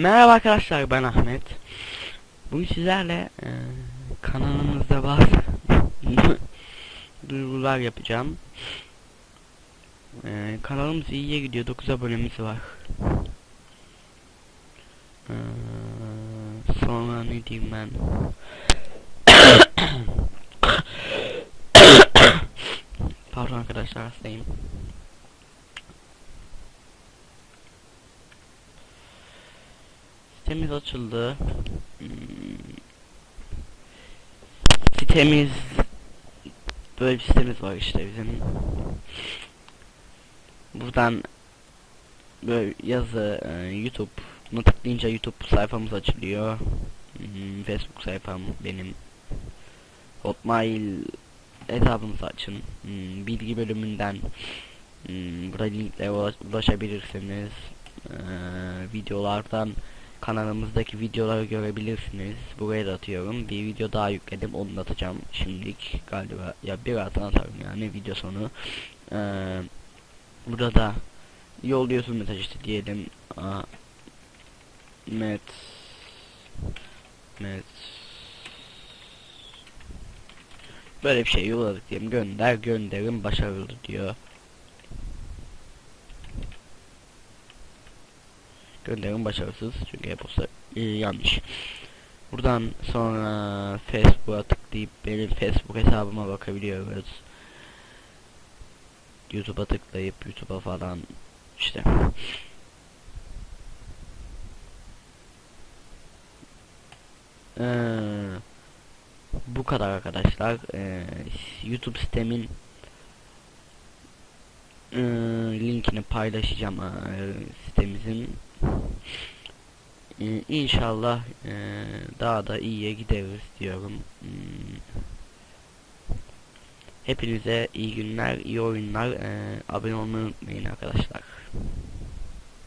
Merhaba arkadaşlar ben Ahmet. Bugün sizlerle e, kanalımızda var duyurular yapacağım. E, kanalımız iyiye gidiyor 9 abonemiz var. E, sonra ne diyeyim ben? Pardon arkadaşlar hastayım. Sitemiz açıldı. Hmm. Sitemiz böyle bir sitemiz var işte bizim. Buradan böyle yazı e, YouTube bunu tıklayınca YouTube sayfamız açılıyor. Hmm, Facebook sayfam benim. Hotmail hesabınızı açın. Hmm, bilgi bölümünden hmm, burada linklere ulaş- ulaşabilirsiniz. Ee, videolardan kanalımızdaki videoları görebilirsiniz. Buraya da atıyorum. Bir video daha yükledim. Onu da atacağım şimdilik galiba. Ya birazdan atarım yani video sonu. Ee, burada da yolluyorsun mesaj işte diyelim. Aa, Met Met Böyle bir şey yolladık diyelim. Gönder gönderin başarılı diyor. Gönderim başarısız çünkü e-posta e, yanlış. Buradan sonra Facebook'a tıklayıp benim Facebook hesabıma bakabiliyoruz. YouTube'a tıklayıp YouTube'a falan işte. Ee, bu kadar arkadaşlar. Ee, YouTube sistemin ee, linkini paylaşacağım ee, sitemizin. Ee, İnşallah ee, daha da iyiye gideriz diyorum. Hmm. Hepinize iyi günler, iyi oyunlar. Ee, abone olmayı unutmayın arkadaşlar.